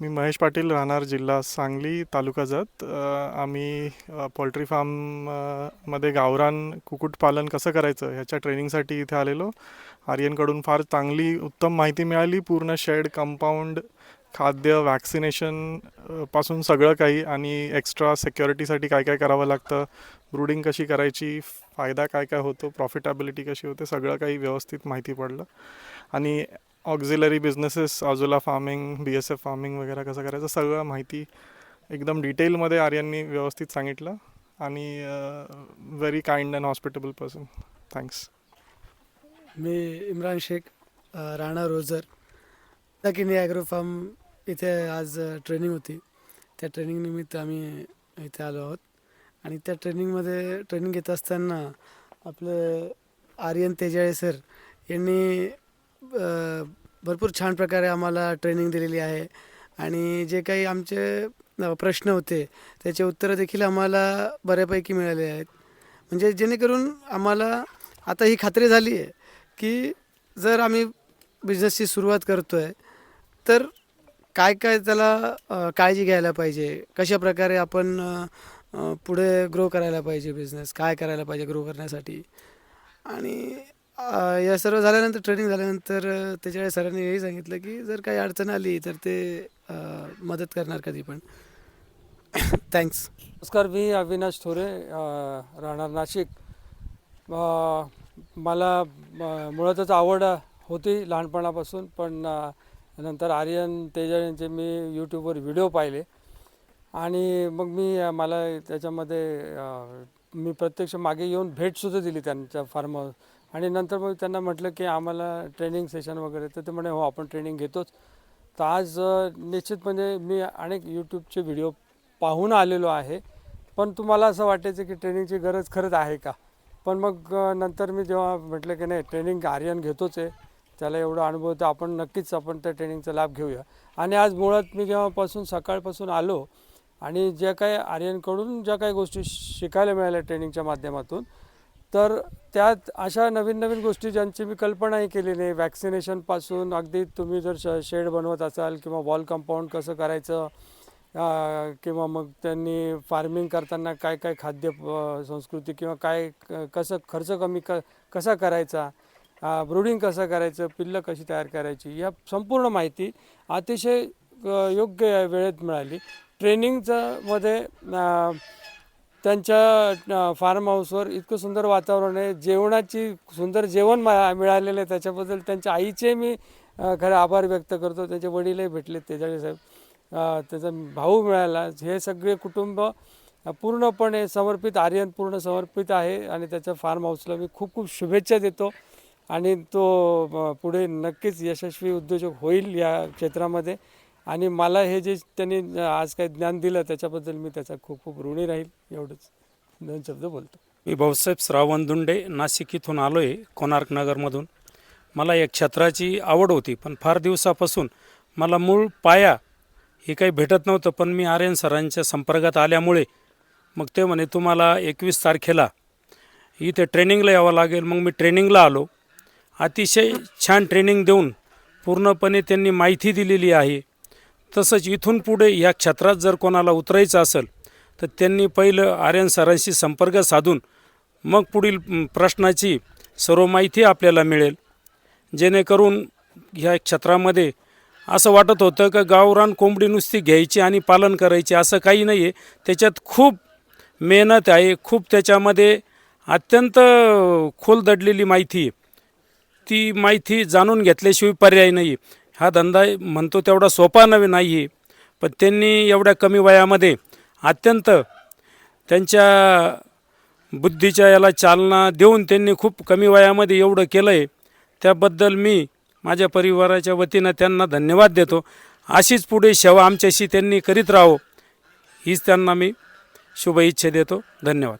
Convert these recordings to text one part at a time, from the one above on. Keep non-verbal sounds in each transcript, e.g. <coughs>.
मी महेश पाटील राहणार जिल्हा सांगली तालुका जत. आम्ही पोल्ट्री फार्ममध्ये गावरान कुक्कुटपालन कसं करायचं ह्याच्या ट्रेनिंगसाठी इथे आलेलो. आर्यनकडून फार चांगली उत्तम माहिती मिळाली. पूर्ण शेड कंपाऊंड खाद्य वॅक्सिनेशनपासून सगळं काही आणि एक्स्ट्रा सिक्युरिटीसाठी काय काय करावं लागतं ब्रुडिंग कशी करायची फायदा काय काय होतो प्रॉफिटेबिलिटी कशी होते सगळं काही व्यवस्थित माहिती पडलं. आणि auxiliary businesses आजूला farming B S F farming वगैरे कसं करायचं सगळं माहिती एकदम डिटेलमध्ये आर्यननी व्यवस्थित सांगितलं आणि very kind and hospitable person thanks me Imran Shaikh Rana Roger. दकिनी agro farm इथे आज ट्रेनिंग होती. त्या ट्रेनिंग निमित्त आम्ही इथे आलो आहोत. आणि त्या ट्रेनिंगमध्ये ट्रेनिंग घेत असताना आपले आर्यन तेजाळे सर यांनी भरपूर छान प्रकारे आम्हाला ट्रेनिंग दिलेली आहे. आणि जे काही आमचे प्रश्न होते त्याचे उत्तरं देखील आम्हाला बऱ्यापैकी मिळाले आहेत. म्हणजे जेणेकरून आम्हाला आता ही खात्री झाली आहे की जर आम्ही बिझनेसची सुरुवात करतो आहे तर काय काय त्याला काळजी घ्यायला पाहिजे? कशा प्रकारे आपण पुढे ग्रो करायला पाहिजे बिझनेस काय करायला पाहिजे ग्रो करण्यासाठी? आणि अ, या सर्व झाल्यानंतर ट्रेनिंग झाल्यानंतर अ, सरांनी हेही सांगितलं की जर काही अडचण आली तर ते अ, मदत करणार कधी पण. <coughs> थँक्स नमस्कार मी अविनाश थोरे अ, राहणार नाशिक. अ, मला अ, मुळातच आवड होती लहानपणापासून पण अ, नंतर आर्यन तेजा यांचे मी यूट्यूबवर व्हिडिओ पाहिले. आणि मग मी अ, मला त्याच्यामध्ये अ, मी प्रत्यक्ष मागे येऊन भेटसुद्धा दिली त्यांच्या फार्म आणि नंतर मग त्यांना म्हटलं की आम्हाला ट्रेनिंग सेशन वगैरे तर ते म्हणे हो आपण ट्रेनिंग घेतोच. तर आज निश्चित निश्चितपणे मी अनेक यूट्यूबचे व्हिडिओ पाहून आलेलो आहे. पण तुम्हाला असं वाटायचं की ट्रेनिंगची गरज खरंच आहे का? पण मग नंतर मी जेव्हा म्हटलं की नाही ट्रेनिंग आर्यन घेतोच आहे. त्याला एवढा अनुभव तर आपण नक्कीच आपण त्या ट्रेनिंगचा लाभ घेऊया. आणि आज मुळात मी जेव्हापासून सकाळपासून आलो आणि ज्या काही आर्यनकडून ज्या काही गोष्टी शिकायला मिळाल्या ट्रेनिंगच्या माध्यमातून तर त्यात अशा नवीन नवीन गोष्टी ज्यांची मी कल्पनाही केली नाही वॅक्सिनेशनपासून अगदी तुम्ही जर श शेड बनवत असाल किंवा वॉल कंपाऊंड कसं करायचं किंवा मग त्यांनी फार्मिंग करताना काय काय खाद्य संस्कृती किंवा काय कसं खर्च कमी क कसा करायचा ब्रुडिंग कसं करायचं पिल्लं कशी तयार करायची या संपूर्ण माहिती अतिशय योग्य वेळेत मिळाली. ट्रेनिंगचं मध्ये त्यांच्या फार्म हाऊसवर इतकं सुंदर वातावरण आहे. जेवणाची सुंदर जेवण मा- मिळालेलं आहे. त्याच्याबद्दल त्यांच्या आईचे मी खरं आभार व्यक्त करतो. त्यांचे वडीलही भेटले तेजाडे साहेब. त्याचा भाऊ मिळाला. हे सगळे कुटुंब पूर्णपणे समर्पित आर्यन पूर्ण समर्पित आहे आणि त्याच्या फार्म हाऊसला मी खूप खूप शुभेच्छा देतो. आणि तो पुढे नक्कीच यशस्वी उद्योजक होईल या क्षेत्रामध्ये. आणि मला हे जे त्यांनी आज काही ज्ञान दिलं त्याच्याबद्दल मी त्याचा खूप खूप ऋणी राहील एवढंच दोन शब्द बोलतो. मी भाऊसाहेब श्रावण दुंडे नाशिक इथून आलो आहे कोणार्क नगरमधून. मला या क्षेत्राची आवड होती पण फार दिवसापासून मला मूळ पाया हे काही भेटत नव्हतं पण मी आर्यन सरांच्या संपर्कात आल्यामुळे मग ते म्हणे तुम्हाला एकवीस तारखेला इथे ट्रेनिंगला यावं लागेल. मग मी ट्रेनिंगला आलो. अतिशय छान ट्रेनिंग देऊन पूर्णपणे त्यांनी माहिती दिलेली आहे. तसंच इथून पुढे या क्षेत्रात जर कोणाला उतरायचं असेल तर त्यांनी पहिलं आर्यन सरांशी संपर्क साधून मग पुढील प्रश्नाची सर्व माहिती आपल्याला मिळेल. जेणेकरून ह्या क्षेत्रामध्ये असं वाटत होतं का गावरान कोंबडी नुसती घ्यायची आणि पालन करायची असं काही नाही आहे त्याच्यात खूप मेहनत आहे खूप त्याच्यामध्ये अत्यंत खोल दडलेली माहिती आहे. ती माहिती जाणून घेतल्याशिवाय पर्याय नाही आहे हा धंदा म्हणतो तेवढा सोपा नव्हे नाही आहे. पण त्यांनी एवढ्या कमी वयामध्ये अत्यंत त्यांच्या बुद्धीच्या याला चालना देऊन त्यांनी खूप कमी वयामध्ये एवढं केलं आहे त्याबद्दल मी माझ्या परिवाराच्या वतीनं त्यांना धन्यवाद देतो. अशीच पुढे सेवा आमच्याशी त्यांनी करीत राहो हीच त्यांना मी शुभेच्छा देतो. धन्यवाद.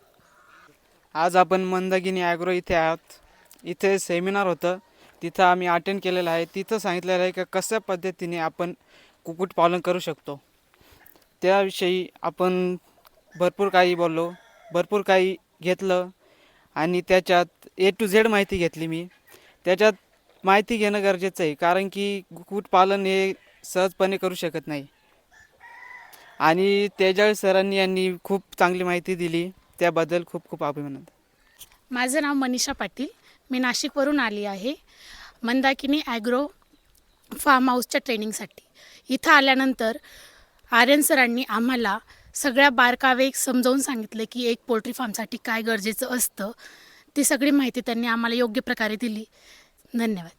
आज आपण मंदागिनी ॲग्रो इथे आहात. इथे सेमिनार होतं. तिथं आम्ही अटेंड केलेलं आहे. तिथं सांगितलेलं आहे का कशा पद्धतीने आपण कुक्कुटपालन करू शकतो. त्याविषयी आपण भरपूर काही बोललो. भरपूर काही घेतलं आणि त्याच्यात ए टू झेड माहिती घेतली मी. त्याच्यात माहिती घेणं गरजेचं आहे कारण की कुक्कुटपालन हे सहजपणे करू शकत नाही. आणि तेजळ सरांनी यांनी खूप चांगली माहिती दिली. त्याबद्दल खूप खूप अभिनंदन. माझं नाव मनीषा पाटील. मी नाशिकवरून आली आहे मंदाकिनी ॲग्रो फार्म हाऊसच्या ट्रेनिंगसाठी. इथं आल्यानंतर आर्यन सरांनी आम्हाला सगळ्या बारकावे समजावून सांगितले की एक पोल्ट्री फार्मसाठी काय गरजेचं असतं ती सगळी माहिती त्यांनी आम्हाला योग्य प्रकारे दिली. धन्यवाद.